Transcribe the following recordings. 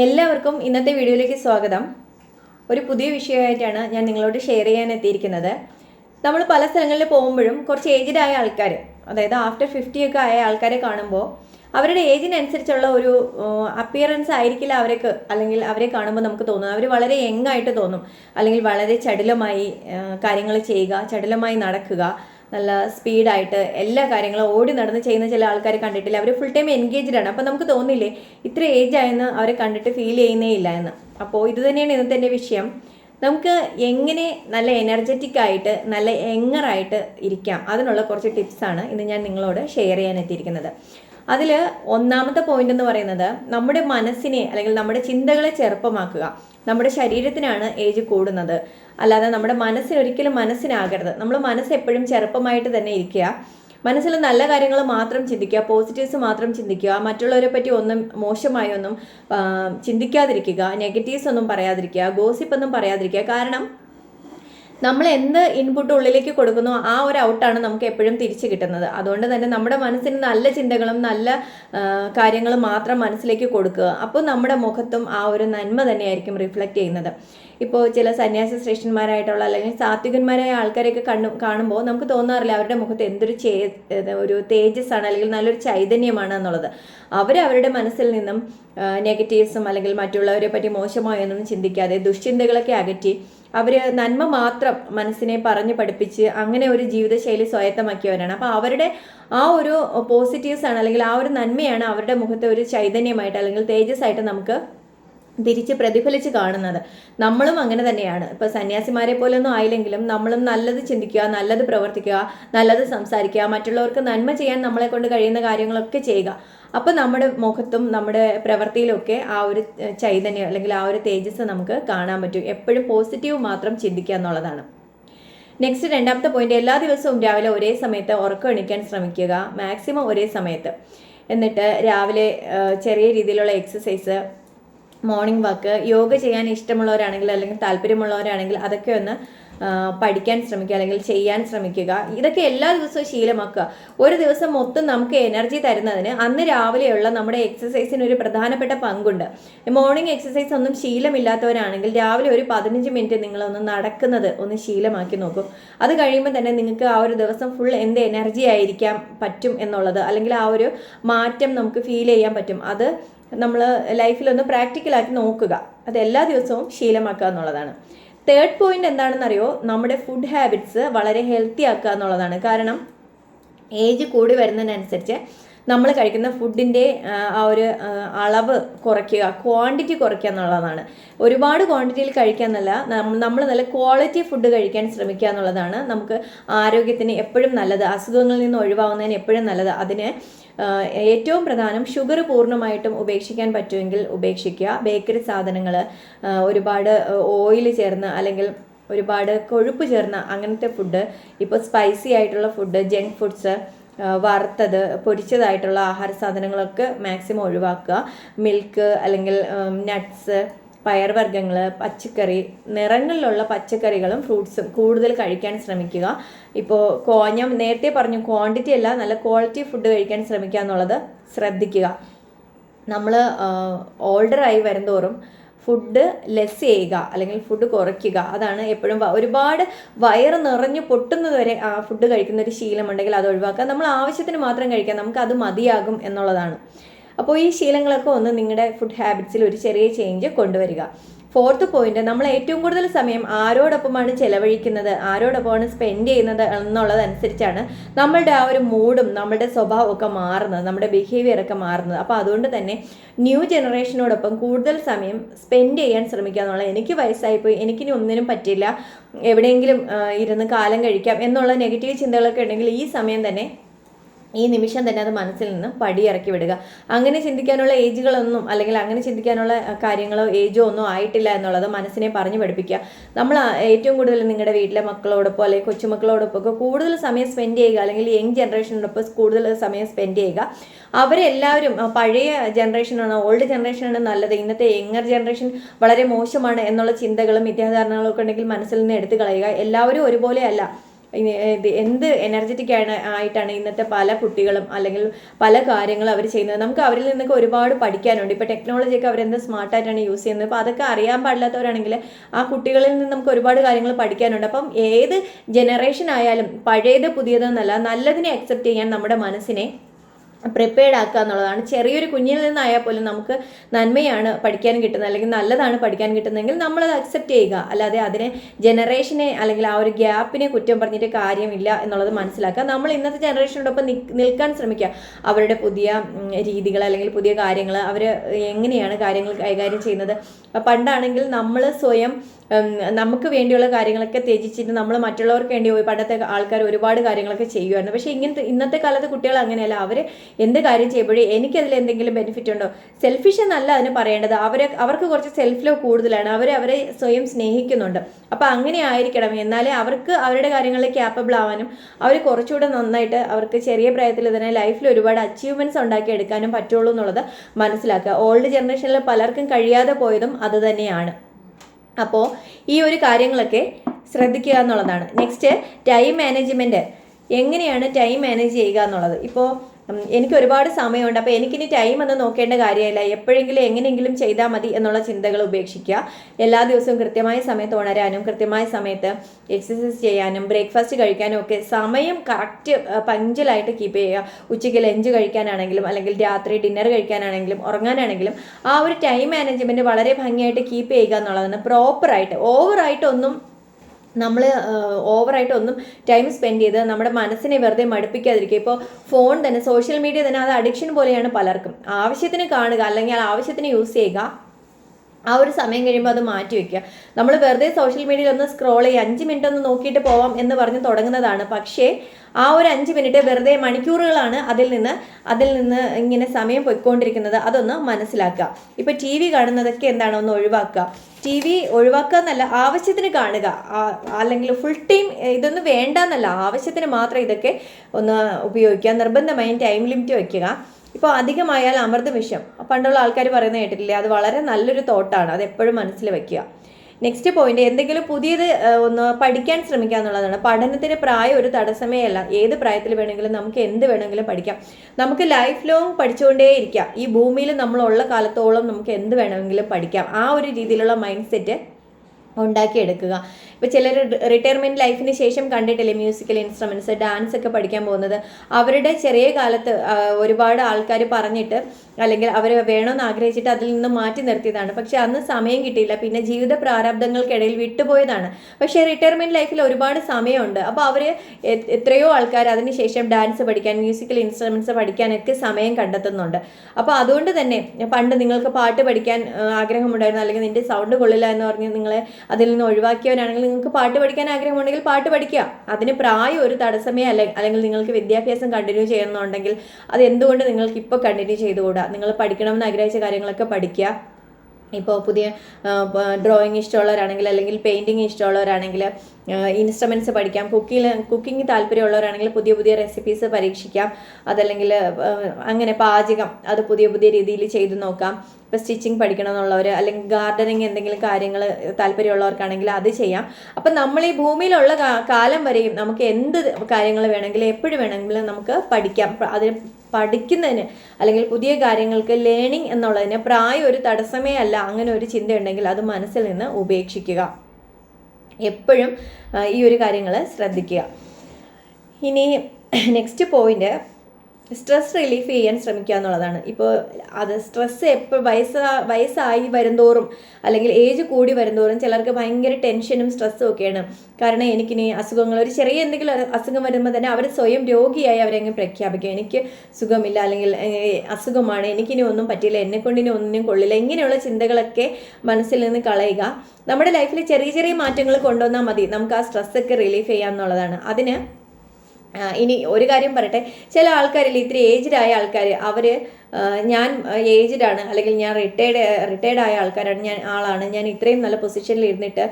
എല്ലാവർക്കും ഇന്നത്തെ വീഡിയോയിലേക്ക് സ്വാഗതം. ഒരു പുതിയ വിഷയമായിട്ടാണ് ഞാൻ നിങ്ങളോട് ഷെയർ ചെയ്യാൻ എത്തിയിരിക്കുന്നത്. നമ്മൾ പല സ്ഥലങ്ങളിൽ പോകുമ്പോഴും കുറച്ച് ഏജ്ഡ് ആയ ആൾക്കാർ അതായത് ആഫ്റ്റർ ഫിഫ്റ്റി ഒക്കെ ആയ ആൾക്കാരെ കാണുമ്പോൾ അവരുടെ ഏജിനനുസരിച്ചുള്ള ഒരു അപ്പിയറൻസ് ആയിരിക്കില്ല അവർക്ക് അല്ലെങ്കിൽ അവരെ കാണുമ്പോൾ നമുക്ക് തോന്നുന്നത് അവർ വളരെ യങ് ആയിട്ട് തോന്നും. അല്ലെങ്കിൽ വളരെ ചടുലമായി കാര്യങ്ങൾ ചെയ്യുക ചടുലമായി നടക്കുക. നല്ല സ്പീഡായിട്ട് എല്ലാ കാര്യങ്ങളും ഓടി നടന്ന് ചെയ്യുന്ന ചില ആൾക്കാരെ കണ്ടിട്ടില്ല. അവർ ഫുൾ ടൈം എൻഗേജ്ഡ് ആണ്. അപ്പോൾ നമുക്ക് തോന്നില്ലേ ഇത്ര ഏജ് ആയെന്ന് അവരെ കണ്ടിട്ട് ഫീൽ ചെയ്യുന്നേ ഇല്ല എന്ന്. അപ്പോൾ ഇത് തന്നെയാണ് ഇന്നത്തെ എന്റെ വിഷയം. നമുക്ക് എങ്ങനെ നല്ല എനർജറ്റിക് ആയിട്ട് നല്ല എങ്ങറായിട്ട് ഇരിക്കാം? അതിനുള്ള കുറച്ച് ടിപ്സാണ് ഇന്ന് ഞാൻ നിങ്ങളോട് ഷെയർ ചെയ്യാൻ എത്തിയിരിക്കുന്നത്. അതിൽ ഒന്നാമത്തെ പോയിന്റ് എന്ന് പറയുന്നത് നമ്മുടെ മനസ്സിനെ അല്ലെങ്കിൽ നമ്മുടെ ചിന്തകളെ ചെറുപ്പമാക്കുക. നമ്മുടെ ശരീരത്തിനാണ് ഏജ് കൂടുന്നത്. അല്ലാതെ നമ്മുടെ മനസ്സിന് ഒരിക്കലും മനസ്സിനാകരുത്. നമ്മൾ മനസ്സ് എപ്പോഴും ചെറുപ്പമായിട്ട് തന്നെ ഇരിക്കുക. മനസ്സിൽ നല്ല കാര്യങ്ങൾ മാത്രം ചിന്തിക്കുക പോസിറ്റീവ്സ് മാത്രം ചിന്തിക്കുക മറ്റുള്ളവരെ പറ്റി ഒന്നും മോശമായൊന്നും ചിന്തിക്കാതിരിക്കുക നെഗറ്റീവ്സ് ഒന്നും പറയാതിരിക്കുക ഗോസിപ്പ് ഒന്നും പറയാതിരിക്കുക. കാരണം നമ്മൾ എന്ത് ഇൻപുട്ട് ഉള്ളിലേക്ക് കൊടുക്കുന്നു ആ ഒരു ഔട്ടാണ് നമുക്ക് എപ്പോഴും തിരിച്ചു കിട്ടുന്നത്. അതുകൊണ്ട് തന്നെ നമ്മുടെ മനസ്സിന് നല്ല ചിന്തകളും നല്ല കാര്യങ്ങളും മാത്രം മനസ്സിലേക്ക് കൊടുക്കുക. അപ്പോൾ നമ്മുടെ മുഖത്തും ആ ഒരു നന്മ തന്നെയായിരിക്കും റിഫ്ലക്റ്റ് ചെയ്യുന്നത്. ഇപ്പോൾ ചില സന്യാസ ശ്രേഷ്ഠന്മാരായിട്ടുള്ള അല്ലെങ്കിൽ സാത്വികന്മാരായ ആൾക്കാരെയൊക്കെ കണ്ണു കാണുമ്പോൾ നമുക്ക് തോന്നാറില്ല അവരുടെ മുഖത്ത് എന്തൊരു ചേ ഒരു തേജസ്സാണ് അല്ലെങ്കിൽ നല്ലൊരു ചൈതന്യമാണ് എന്നുള്ളത്. അവരുടെ മനസ്സിൽ നിന്നും നെഗറ്റീവ്സും അല്ലെങ്കിൽ മറ്റുള്ളവരെ പറ്റി മോശമായൊന്നും ചിന്തിക്കാതെ ദുഷ്ചിന്തകളൊക്കെ അകറ്റി അവർ നന്മ മാത്രം മനസ്സിനെ പറഞ്ഞു പഠിപ്പിച്ച് അങ്ങനെ ഒരു ജീവിതശൈലി സ്വായത്തമാക്കിയവരാണ്. അപ്പോൾ അവരുടെ ആ ഒരു പോസിറ്റീവ്സ് ആണ് അല്ലെങ്കിൽ ആ ഒരു നന്മയാണ് അവരുടെ മുഖത്തെ ഒരു ചൈതന്യമായിട്ട് അല്ലെങ്കിൽ തേജസ് ആയിട്ട് നമുക്ക് തിരിച്ച് പ്രതിഫലിച്ച് കാണുന്നത്. നമ്മളും അങ്ങനെ തന്നെയാണ്. ഇപ്പോൾ സന്യാസിമാരെ പോലൊന്നും ആയില്ലെങ്കിലും നമ്മളും നല്ലത് ചിന്തിക്കുക നല്ലത് പ്രവർത്തിക്കുക നല്ലത് സംസാരിക്കുക മറ്റുള്ളവർക്ക് നന്മ ചെയ്യാൻ നമ്മളെ കൊണ്ട് കഴിയുന്ന കാര്യങ്ങളൊക്കെ ചെയ്യുക. അപ്പോൾ നമ്മുടെ മുഖത്തും നമ്മുടെ പ്രവൃത്തിയിലൊക്കെ ആ ഒരു ചൈതന്യം അല്ലെങ്കിൽ ആ ഒരു തേജസ് നമുക്ക് കാണാൻ പറ്റും. എപ്പോഴും പോസിറ്റീവ് മാത്രം ചിന്തിക്കുക എന്നുള്ളതാണ്. നെക്സ്റ്റ് രണ്ടാമത്തെ പോയിന്റ് എല്ലാ ദിവസവും രാവിലെ ഒരേ സമയത്ത് ഉറക്കം എണിക്കാൻ ശ്രമിക്കുക. മാക്സിമം ഒരേ സമയത്ത്. എന്നിട്ട് രാവിലെ ചെറിയ രീതിയിലുള്ള എക്സസൈസ് മോർണിംഗ് വാക്ക് യോഗ ചെയ്യാൻ ഇഷ്ടമുള്ളവരാണെങ്കിൽ അല്ലെങ്കിൽ താല്പര്യമുള്ളവരാണെങ്കിൽ അതൊക്കെ ഒന്ന് പഠിക്കാൻ ശ്രമിക്കുക അല്ലെങ്കിൽ ചെയ്യാൻ ശ്രമിക്കുക. ഇതൊക്കെ എല്ലാ ദിവസവും ശീലമാക്കുക. ഒരു ദിവസം മൊത്തം നമുക്ക് എനർജി തരുന്നതിന് അന്ന് രാവിലെയുള്ള നമ്മുടെ എക്സസൈസിന് ഒരു പ്രധാനപ്പെട്ട പങ്കുണ്ട്. മോർണിംഗ് എക്സസൈസ് ഒന്നും ശീലമില്ലാത്തവരാണെങ്കിൽ രാവിലെ ഒരു പതിനഞ്ച് മിനിറ്റ് നിങ്ങളൊന്ന് നടക്കുന്നത് ഒന്ന് ശീലമാക്കി നോക്കും. അത് കഴിയുമ്പോൾ തന്നെ നിങ്ങൾക്ക് ആ ഒരു ദിവസം ഫുൾ എന്ത് എനർജി ആയിരിക്കാൻ പറ്റും എന്നുള്ളത് അല്ലെങ്കിൽ ആ ഒരു മാറ്റം നമുക്ക് ഫീൽ ചെയ്യാൻ പറ്റും. അത് നമ്മൾ ലൈഫിലൊന്ന് പ്രാക്ടിക്കലാക്കി നോക്കുക. അത് എല്ലാ ദിവസവും ശീലമാക്കുക എന്നുള്ളതാണ്. തേർഡ് പോയിന്റ് എന്താണെന്നറിയോ? നമ്മുടെ ഫുഡ് ഹാബിറ്റ്സ് വളരെ ഹെൽത്തി ആക്കുക എന്നുള്ളതാണ്. കാരണം ഏജ് കൂടി വരുന്നതിനനുസരിച്ച് നമ്മൾ കഴിക്കുന്ന ഫുഡിന്റെ ആ ഒരു അളവ് കുറയ്ക്കുക ക്വാണ്ടിറ്റി കുറയ്ക്കുക എന്നുള്ളതാണ്. ഒരുപാട് ക്വാണ്ടിറ്റിയിൽ കഴിക്കുക എന്നല്ല നമ്മൾ നല്ല ക്വാളിറ്റി ഫുഡ് കഴിക്കാൻ ശ്രമിക്കുക എന്നുള്ളതാണ്. നമുക്ക് ആരോഗ്യത്തിന് എപ്പോഴും നല്ലത് അസുഖങ്ങളിൽ നിന്ന് ഒഴിവാകുന്നതിന് എപ്പോഴും നല്ലത്. അതിന് ഏറ്റവും പ്രധാനം ഷുഗർ പൂർണമായിട്ടും ഉപേക്ഷിക്കാൻ പറ്റുമെങ്കിൽ ഉപേക്ഷിക്കുക. ബേക്കറി സാധനങ്ങൾ ഒരുപാട് ഓയിൽ ചേർന്ന് അല്ലെങ്കിൽ ഒരുപാട് കൊഴുപ്പ് ചേർന്ന അങ്ങനത്തെ ഫുഡ് ഇപ്പോൾ സ്പൈസി ആയിട്ടുള്ള ഫുഡ് ജങ്ക് ഫുഡ്സ് വറുത്തത് പൊരിച്ചതായിട്ടുള്ള ആഹാര സാധനങ്ങളൊക്കെ മാക്സിമം ഒഴിവാക്കുക. മിൽക്ക് അല്ലെങ്കിൽ നട്ട്സ് പയർവർഗങ്ങൾ പച്ചക്കറി നിറങ്ങളിലുള്ള പച്ചക്കറികളും ഫ്രൂട്ട്സും കൂടുതൽ കഴിക്കാൻ ശ്രമിക്കുക. ഇപ്പോൾ കോ ഞാൻ നേരത്തെ പറഞ്ഞു ക്വാണ്ടിറ്റി അല്ല നല്ല ക്വാളിറ്റി ഫുഡ് കഴിക്കാൻ ശ്രമിക്കുക എന്നുള്ളത് ശ്രദ്ധിക്കുക. നമ്മൾ ഓൾഡറായി വരുന്തോറും ഫുഡ് ലെസ് ചെയ്യുക അല്ലെങ്കിൽ ഫുഡ് കുറയ്ക്കുക. അതാണ് എപ്പോഴും ഒരുപാട് വയറ് നിറഞ്ഞ് പൊട്ടുന്നത് വരെ ആ ഫുഡ് കഴിക്കുന്ന ഒരു ശീലമുണ്ടെങ്കിൽ അത് ഒഴിവാക്കുക. നമ്മൾ ആവശ്യത്തിന് മാത്രം കഴിക്കാം നമുക്ക് അത് മതിയാകും എന്നുള്ളതാണ്. അപ്പോൾ ഈ ശീലങ്ങളൊക്കെ ഒന്ന് നിങ്ങളുടെ ഫുഡ് ഹാബിറ്റ്സിൽ ഒരു ചെറിയ ചേഞ്ച് കൊണ്ടുവരിക. ഫോർത്ത് പോയിന്റ് നമ്മൾ ഏറ്റവും കൂടുതൽ സമയം ആരോടൊപ്പമാണ് ചെലവഴിക്കുന്നത് ആരോടൊപ്പമാണ് സ്പെൻഡ് ചെയ്യുന്നത് എന്നുള്ളതനുസരിച്ചാണ് നമ്മളുടെ ആ ഒരു മൂഡും നമ്മളുടെ സ്വഭാവം ഒക്കെ മാറുന്നത് നമ്മുടെ ബിഹേവിയർ ഒക്കെ മാറുന്നത്. അപ്പോൾ അതുകൊണ്ട് തന്നെ ന്യൂ ജനറേഷനോടൊപ്പം കൂടുതൽ സമയം സ്പെൻഡ് ചെയ്യാൻ ശ്രമിക്കുക എന്നുള്ളത് എനിക്ക് വയസ്സായിപ്പോയി എനിക്കിനി ഒന്നിനും പറ്റില്ല എവിടെയെങ്കിലും ഇരുന്ന് കാലം കഴിക്കാം എന്നുള്ള നെഗറ്റീവ് ചിന്തകളൊക്കെ ഉണ്ടെങ്കിൽ ഈ സമയം തന്നെ ഈ നിമിഷം തന്നെ അത് മനസ്സിൽ നിന്ന് പടിയിറക്കി വിടുക. അങ്ങനെ ചിന്തിക്കാനുള്ള ഏജുകളൊന്നും അല്ലെങ്കിൽ അങ്ങനെ ചിന്തിക്കാനുള്ള കാര്യങ്ങളോ ഏജോ ഒന്നും ആയിട്ടില്ല എന്നുള്ളത് മനസ്സിനെ പറഞ്ഞു പഠിപ്പിക്കുക. നമ്മൾ ഏറ്റവും കൂടുതൽ നിങ്ങളുടെ വീട്ടിലെ മക്കളോടൊപ്പം അല്ലെങ്കിൽ കൊച്ചുമക്കളോടൊപ്പം ഒക്കെ കൂടുതൽ സമയം സ്പെൻഡ് ചെയ്യുക അല്ലെങ്കിൽ യങ് ജനറേഷനോടൊപ്പം കൂടുതൽ സമയം സ്പെൻഡ് ചെയ്യുക. അവരെല്ലാവരും പഴയ ജനറേഷനാണ് ഓൾഡ് ജനറേഷനാണ് നല്ലത്. ഇന്നത്തെ യങ്ങർ ജനറേഷൻ വളരെ മോശമാണ് എന്നുള്ള ചിന്തകളും മിഥ്യാധാരണകളും ഒക്കെ ഉണ്ടെങ്കിൽ മനസ്സിൽ നിന്ന് എടുത്തു കളയുക. എല്ലാവരും ഒരുപോലെ അല്ല ഇനി ഇത് എന്ത് എനർജറ്റിക് ആണ് ആയിട്ടാണ് ഇന്നത്തെ പല കുട്ടികളും അല്ലെങ്കിൽ പല കാര്യങ്ങളും അവർ ചെയ്യുന്നത്. നമുക്ക് അവരിൽ നിന്നൊക്കെ ഒരുപാട് പഠിക്കാനുണ്ട്. ഇപ്പോൾ ടെക്നോളജിയൊക്കെ അവരെന്ത് സ്മാർട്ടായിട്ടാണ് യൂസ് ചെയ്യുന്നത്. അപ്പോൾ അതൊക്കെ അറിയാൻ പാടില്ലാത്തവരാണെങ്കിൽ ആ കുട്ടികളിൽ നിന്ന് നമുക്ക് ഒരുപാട് കാര്യങ്ങൾ പഠിക്കാനുണ്ട്. അപ്പം ഏത് ജനറേഷൻ ആയാലും പഴയത് പുതിയതെന്നല്ല നല്ലതിനെ അക്സെപ്റ്റ് ചെയ്യാൻ നമ്മുടെ മനസ്സിനെ പ്രിപ്പയർഡ് ആക്കുക എന്നുള്ളതാണ്. ചെറിയൊരു കുഞ്ഞിൽ നിന്നായാൽ പോലും നമുക്ക് നന്മയാണ് പഠിക്കാൻ കിട്ടുന്നത്. അല്ലെങ്കിൽ നല്ലതാണ് പഠിക്കാൻ കിട്ടുന്നതെങ്കിൽ നമ്മളത് അക്സെപ്റ്റ് ചെയ്യുക. അല്ലാതെ അതിനെ ജനറേഷനെ അല്ലെങ്കിൽ ആ ഒരു ഗ്യാപ്പിനെ കുറ്റം പറഞ്ഞിട്ട് കാര്യമില്ല എന്നുള്ളത് മനസ്സിലാക്കുക. നമ്മൾ ഇന്നത്തെ ജനറേഷനോടൊപ്പം നിൽക്കാൻ ശ്രമിക്കുക. അവരുടെ പുതിയ രീതികൾ അല്ലെങ്കിൽ പുതിയ കാര്യങ്ങൾ അവർ എങ്ങനെയാണ് കാര്യങ്ങൾ കൈകാര്യം ചെയ്യുന്നത്. പണ്ടാണെങ്കിൽ നമ്മൾ സ്വയം നമുക്ക് വേണ്ടിയുള്ള കാര്യങ്ങളൊക്കെ ത്യജിച്ചിട്ട് നമ്മൾ മറ്റുള്ളവർക്ക് വേണ്ടി പോയി പണ്ടത്തെ ആൾക്കാർ ഒരുപാട് കാര്യങ്ങളൊക്കെ ചെയ്യുമായിരുന്നു. പക്ഷേ ഇങ്ങനത്തെ ഇന്നത്തെ കാലത്ത് കുട്ടികൾ അങ്ങനെയല്ല. അവർ എന്ത് കാര്യം ചെയ്യുമ്പോഴേ എനിക്കതിൽ എന്തെങ്കിലും ബെനിഫിറ്റ് ഉണ്ടോ? സെൽഫിഷ് എന്നല്ല അതിന് പറയേണ്ടത്. അവരെ അവർക്ക് കുറച്ച് സെൽഫ് ലവ് കൂടുതലാണ്. അവർ അവരെ സ്വയം സ്നേഹിക്കുന്നുണ്ട്. അപ്പോൾ അങ്ങനെ ആയിരിക്കണം. എന്നാലേ അവർക്ക് അവരുടെ കാര്യങ്ങളിൽ ക്യാപ്പബിൾ ആവാനും അവർ കുറച്ചുകൂടെ നന്നായിട്ട് അവർക്ക് ചെറിയ പ്രായത്തിൽ തന്നെ ലൈഫിൽ ഒരുപാട് അച്ചീവ്മെന്റ്സ് ഉണ്ടാക്കിയെടുക്കാനും പറ്റുള്ളൂ എന്നുള്ളത് മനസ്സിലാക്കുക. ഓൾഡ് ജനറേഷനിൽ പലർക്കും കഴിയാതെ പോയതും അത് തന്നെയാണ്. അപ്പോൾ ഈ ഒരു കാര്യങ്ങളൊക്കെ ശ്രദ്ധിക്കുക എന്നുള്ളതാണ്. നെക്സ്റ്റ് ടൈം മാനേജ്മെന്റ് എങ്ങനെയാണ് ടൈം മാനേജ് ചെയ്യുക എന്നുള്ളത്? ഇപ്പോൾ എനിക്ക് ഒരുപാട് സമയമുണ്ട്. അപ്പോൾ എനിക്കിനി ടൈം ഒന്നും നോക്കേണ്ട കാര്യമില്ല. എപ്പോഴെങ്കിലും എങ്ങനെയെങ്കിലും ചെയ്താൽ മതി എന്നുള്ള ചിന്തകൾ ഉപേക്ഷിക്കുക. എല്ലാ ദിവസവും കൃത്യമായ സമയത്ത് ഉണരാനും കൃത്യമായ സമയത്ത് എക്സസൈസ് ചെയ്യാനും ബ്രേക്ക്ഫാസ്റ്റ് കഴിക്കാനും ഒക്കെ സമയം കറക്റ്റ് പഞ്ചലായിട്ട് കീപ്പ് ചെയ്യുക. ഉച്ചയ്ക്ക് ലഞ്ച് കഴിക്കാനാണെങ്കിലും അല്ലെങ്കിൽ രാത്രി ഡിന്നർ കഴിക്കാനാണെങ്കിലും ഉറങ്ങാനാണെങ്കിലും ആ ഒരു ടൈം മാനേജ്മെന്റ് വളരെ ഭംഗിയായിട്ട് കീപ്പ് ചെയ്യുക എന്നുള്ളതാണ് പ്രോപ്പറായിട്ട് ഓവറായിട്ടൊന്നും നമ്മൾ ഓവറായിട്ട് ഒന്നും ടൈം സ്പെൻഡ് ചെയ്ത് നമ്മുടെ മനസ്സിനെ വെറുതെ മടുപ്പിക്കാതിരിക്കുക. ഇപ്പോൾ ഫോൺ തന്നെ സോഷ്യൽ മീഡിയ തന്നെ അത് അഡിക്ഷൻ പോലെയാണ് പലർക്കും. ആവശ്യത്തിന് കാണുക അല്ലെങ്കിൽ ആവശ്യത്തിന് യൂസ് ചെയ്യുക ആ ഒരു സമയം കഴിയുമ്പോൾ അത് മാറ്റി വെക്കുക. നമ്മൾ വെറുതെ സോഷ്യൽ മീഡിയയിൽ ഒന്ന് സ്ക്രോൾ ചെയ്യുക അഞ്ച് മിനിറ്റ് ഒന്ന് നോക്കിയിട്ട് പോവാം എന്ന് പറഞ്ഞ് തുടങ്ങുന്നതാണ്. പക്ഷേ ആ ഒരു അഞ്ച് മിനിറ്റ് വെറുതെ മണിക്കൂറുകളാണ് അതിൽ നിന്ന് അതിൽ നിന്ന് ഇങ്ങനെ സമയം പൊയ്ക്കൊണ്ടിരിക്കുന്നത്. അതൊന്ന് മനസ്സിലാക്കുക. ഇപ്പോൾ ടി വി കാണുന്നതൊക്കെ എന്താണ്? ഒന്ന് ഒഴിവാക്കുക. ടി വി ഒഴിവാക്കുക എന്നല്ല ആവശ്യത്തിന് കാണുക. അല്ലെങ്കിൽ ഫുൾ ടൈം ഇതൊന്നും വേണ്ട എന്നല്ല ആവശ്യത്തിന് മാത്രം ഇതൊക്കെ ഒന്ന് ഉപയോഗിക്കുക. നിർബന്ധമായും ടൈം ലിമിറ്റ് വയ്ക്കുക ഇപ്പോൾ അധികമായാൽ അമൃത വിഷം പണ്ടുള്ള ആൾക്കാർ പറയുന്നത് കേട്ടിട്ടില്ലേ അത് വളരെ നല്ലൊരു തോട്ടാണ് അത് എപ്പോഴും മനസ്സിൽ വെക്കുക. നെക്സ്റ്റ് പോയിന്റ് എന്തെങ്കിലും പുതിയത് ഒന്ന് പഠിക്കാൻ ശ്രമിക്കുക എന്നുള്ളതാണ്. പഠനത്തിന് പ്രായം ഒരു തടസ്സമേ അല്ല ഏത് പ്രായത്തിൽ വേണമെങ്കിലും നമുക്ക് എന്ത് വേണമെങ്കിലും പഠിക്കാം. നമുക്ക് ലൈഫ് ലോങ് പഠിച്ചുകൊണ്ടേ ഇരിക്കാം. ഈ ഭൂമിയിൽ നമ്മളുള്ള കാലത്തോളം നമുക്ക് എന്ത് വേണമെങ്കിലും പഠിക്കാം. ആ ഒരു രീതിയിലുള്ള മൈൻഡ് സെറ്റ് ഉണ്ടാക്കിയെടുക്കുക. ഇപ്പോൾ ചിലർ റിട്ടയർമെന്റ് ലൈഫിന് ശേഷം കണ്ടിട്ടില്ലേ മ്യൂസിക്കൽ ഇൻസ്ട്രുമെന്റ്സ് ഡാൻസ് ഒക്കെ പഠിക്കാൻ പോകുന്നത്. അവരുടെ ചെറിയ കാലത്ത് ഒരുപാട് ആൾക്കാർ പറഞ്ഞിട്ട് അല്ലെങ്കിൽ അവർ വേണമെന്ന് ആഗ്രഹിച്ചിട്ട് അതിൽ നിന്ന് മാറ്റി നിർത്തിയതാണ്. പക്ഷെ അന്ന് സമയം കിട്ടിയില്ല. പിന്നെ ജീവിത പ്രാരാബ്ദങ്ങൾക്കിടയിൽ വിട്ടുപോയതാണ്. പക്ഷേ റിട്ടയർമെന്റ് ലൈഫിൽ ഒരുപാട് സമയമുണ്ട്. അപ്പോൾ അവർ എത്രയോ ആൾക്കാർ അതിനുശേഷം ഡാൻസ് പഠിക്കാൻ മ്യൂസിക്കൽ ഇൻസ്ട്രുമെന്റ്സ് പഠിക്കാനൊക്കെ സമയം കണ്ടെത്തുന്നുണ്ട്. അപ്പോൾ അതുകൊണ്ട് തന്നെ പണ്ട് നിങ്ങൾക്ക് പാട്ട് പഠിക്കാൻ ആഗ്രഹമുണ്ടായിരുന്നു. അല്ലെങ്കിൽ നിന്റെ സൗണ്ട് കൊള്ളില്ല എന്ന് പറഞ്ഞ് നിങ്ങളെ അതിൽ നിന്ന് ഒഴിവാക്കിയവരാണെങ്കിൽ നിങ്ങൾക്ക് പാട്ട് പഠിക്കാൻ ആഗ്രഹമുണ്ടെങ്കിൽ പാട്ട് പഠിക്കുക. അതിന് പ്രായം ഒരു തടസ്സമേ അല്ല അല്ലെങ്കിൽ നിങ്ങൾക്ക് വിദ്യാഭ്യാസം കണ്ടിന്യൂ ചെയ്യണമെന്നുണ്ടെങ്കിൽ അത് എന്തുകൊണ്ട് നിങ്ങൾക്ക് ഇപ്പോൾ കണ്ടിന്യൂ ചെയ്തുകൂടാ? നിങ്ങൾ പഠിക്കണമെന്ന് ആഗ്രഹിച്ച കാര്യങ്ങളൊക്കെ പഠിക്കുക. ഇപ്പോൾ പുതിയ ഡ്രോയിങ് ഇഷ്ടമുള്ളവരാണെങ്കിൽ അല്ലെങ്കിൽ പെയിന്റിങ് ഇഷ്ടമുള്ളവരാണെങ്കിൽ ഇൻസ്ട്രുമെന്റ്സ് പഠിക്കാം. കുക്കിൽ കുക്കിംഗ് താല്പര്യമുള്ളവരാണെങ്കിൽ പുതിയ പുതിയ റെസിപ്പീസ് പരീക്ഷിക്കാം. അതല്ലെങ്കിൽ അങ്ങനെ പാചകം അത് പുതിയ പുതിയ രീതിയിൽ ചെയ്തു നോക്കാം. ഇപ്പോൾ സ്റ്റിച്ചിങ് പഠിക്കണമെന്നുള്ളവർ അല്ലെങ്കിൽ ഗാർഡനിങ് എന്തെങ്കിലും കാര്യങ്ങൾ താല്പര്യമുള്ളവർക്കാണെങ്കിൽ അത് ചെയ്യാം. അപ്പം നമ്മൾ ഈ ഭൂമിയിലുള്ള കാലം വരെയും നമുക്ക് എന്ത് കാര്യങ്ങൾ വേണമെങ്കിലും എപ്പോഴും വേണമെങ്കിലും നമുക്ക് പഠിക്കാം. അതിന് പഠിക്കുന്നതിന് അല്ലെങ്കിൽ പുതിയ കാര്യങ്ങൾക്ക് ലേണിംഗ് എന്നുള്ളതിന് പ്രായം ഒരു തടസ്സമേ അല്ല അങ്ങനെ ഒരു ചിന്തയുണ്ടെങ്കിൽ അത് മനസ്സിൽ നിന്ന് ഉപേക്ഷിക്കുക. എപ്പോഴും ഈ ഒരു കാര്യങ്ങൾ ശ്രദ്ധിക്കുക. ഇനി നെക്സ്റ്റ് പോയിന്റ് സ്ട്രെസ് റിലീഫ് ചെയ്യാൻ ശ്രമിക്കുക എന്നുള്ളതാണ്. ഇപ്പോൾ അത് സ്ട്രെസ് എപ്പോൾ വയസ്സ വയസ്സായി വരുന്തോറും അല്ലെങ്കിൽ ഏജ് കൂടി വരുന്തോറും ചിലർക്ക് ഭയങ്കര ടെൻഷനും സ്ട്രെസ്സും ഒക്കെയാണ്. കാരണം എനിക്കിനി അസുഖങ്ങൾ ഒരു ചെറിയ എന്തെങ്കിലും അസുഖം വരുമ്പോൾ തന്നെ അവർ സ്വയം രോഗിയായി അവരങ്ങ് പ്രഖ്യാപിക്കും. എനിക്ക് സുഖമില്ല അല്ലെങ്കിൽ അസുഖമാണ്. എനിക്കിനി ഒന്നും പറ്റില്ല. എന്നെ കൊണ്ടിനി ഒന്നിനും കൊള്ളില്ല. ഇങ്ങനെയുള്ള ചിന്തകളൊക്കെ മനസ്സിൽ നിന്ന് കളയുക. നമ്മുടെ ലൈഫിൽ ചെറിയ ചെറിയ മാറ്റങ്ങൾ കൊണ്ടുവന്നാൽ മതി. നമുക്ക് ആ സ്ട്രെസ്സൊക്കെ റിലീഫ് ചെയ്യാം എന്നുള്ളതാണ്. അതിന് ഇനി ഒരു കാര്യം പറയട്ടെ. ചില ആൾക്കാരിൽ ഇത്തിരി ഏജ്ഡ് ആയ ആൾക്കാർ അവർ ഞാൻ ഏജ്ഡ് ആണ് അല്ലെങ്കിൽ ഞാൻ റിട്ടയർഡ് റിട്ടയർഡ് ആയ ആൾക്കാരാണ് ഞാൻ ആളാണ് ഞാൻ ഇത്രയും നല്ല പൊസിഷനിൽ ഇരുന്നിട്ട്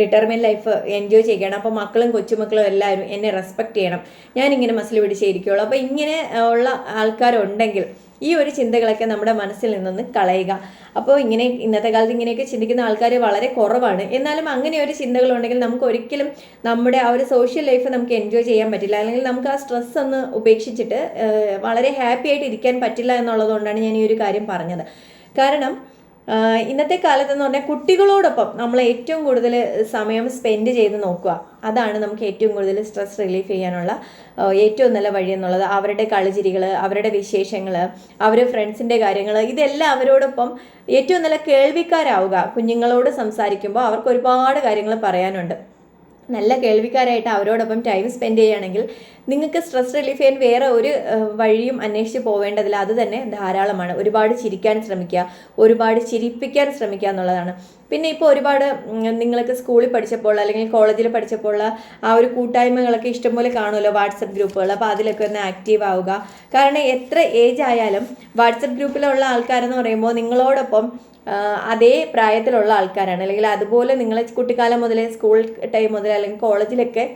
റിട്ടയർമെന്റ് ലൈഫ് എൻജോയ് ചെയ്യണം അപ്പോൾ മക്കളും കൊച്ചുമക്കളും എല്ലാവരും എന്നെ റെസ്പെക്റ്റ് ചെയ്യണം. ഞാനിങ്ങനെ മസിൽ പിടിച്ചേ ഇരിക്കുകയുള്ളൂ അപ്പോൾ ഇങ്ങനെ ഉള്ള ആൾക്കാരുണ്ടെങ്കിൽ ഈ ഒരു ചിന്തകളൊക്കെ നമ്മുടെ മനസ്സിൽ നിന്നൊന്ന് കളയുക. അപ്പോൾ ഇങ്ങനെ ഇന്നത്തെ കാലത്ത് ഇങ്ങനെയൊക്കെ ചിന്തിക്കുന്ന ആൾക്കാർ വളരെ കുറവാണ്. എന്നാലും അങ്ങനെ ഒരു ചിന്തകളുണ്ടെങ്കിൽ നമുക്ക് ഒരിക്കലും നമ്മുടെ ആ ഒരു സോഷ്യൽ ലൈഫ് നമുക്ക് എൻജോയ് ചെയ്യാൻ പറ്റില്ല. അല്ലെങ്കിൽ നമുക്ക് ആ സ്ട്രെസ് ഒന്ന് ഉപേക്ഷിച്ചിട്ട് വളരെ ഹാപ്പി ആയിട്ട് ഇരിക്കാൻ പറ്റില്ല എന്നുള്ളതുകൊണ്ടാണ് ഞാൻ ഈ ഒരു കാര്യം പറഞ്ഞത്. കാരണം ഇന്നത്തെ കാലത്ത് എന്ന് പറഞ്ഞാൽ കുട്ടികളോടൊപ്പം നമ്മൾ ഏറ്റവും കൂടുതൽ സമയം സ്പെൻഡ് ചെയ്ത് നോക്കുക. അതാണ് നമുക്ക് ഏറ്റവും കൂടുതൽ സ്ട്രെസ് റിലീഫ് ചെയ്യാനുള്ള ഏറ്റവും നല്ല വഴി എന്നുള്ളത്. അവരുടെ കളിചിരികൾ അവരുടെ വിശേഷങ്ങൾ അവർ ഫ്രണ്ട്സിന്റെ കാര്യങ്ങൾ ഇതെല്ലാം അവരോടൊപ്പം ഏറ്റവും നല്ല കേൾവിക്കാരാവുക. കുഞ്ഞുങ്ങളോട് സംസാരിക്കുമ്പോൾ അവർക്ക് ഒരുപാട് കാര്യങ്ങൾ പറയാനുണ്ട്. നല്ല കേൾവിക്കാരായിട്ട് അവരോടൊപ്പം ടൈം സ്പെൻഡ് ചെയ്യുകയാണെങ്കിൽ നിങ്ങൾക്ക് സ്ട്രെസ് റിലീഫ് ചെയ്യാൻ വേറെ ഒരു വഴിയും അന്വേഷിച്ച് പോവേണ്ടതില്ല. അത് തന്നെ ധാരാളമാണ്. ഒരുപാട് ചിരിക്കാൻ ശ്രമിക്കുക ഒരുപാട് ചിരിപ്പിക്കാൻ ശ്രമിക്കുക എന്നുള്ളതാണ്. പിന്നെ ഇപ്പോൾ ഒരുപാട് നിങ്ങൾക്ക് സ്കൂളിൽ പഠിച്ചപ്പോൾ അല്ലെങ്കിൽ കോളേജിൽ പഠിച്ചപ്പോൾ ആ ഒരു കൂട്ടായ്മകളൊക്കെ ഇഷ്ടംപോലെ കാണുമല്ലോ വാട്സപ്പ് ഗ്രൂപ്പുകൾ. അപ്പോൾ അതിലൊക്കെ ഒന്ന് ആക്റ്റീവ് ആവുക. കാരണം എത്ര ഏജ് ആയാലും വാട്സപ്പ് ഗ്രൂപ്പിലുള്ള ആൾക്കാരെന്ന് പറയുമ്പോൾ നിങ്ങളോടൊപ്പം അതേ പ്രായത്തിലുള്ള ആൾക്കാരാണ്. അല്ലെങ്കിൽ അതുപോലെ നിങ്ങളെ കുട്ടിക്കാലം മുതലേ സ്കൂൾ ടൈം മുതൽ അല്ലെങ്കിൽ കോളേജിലൊക്കെ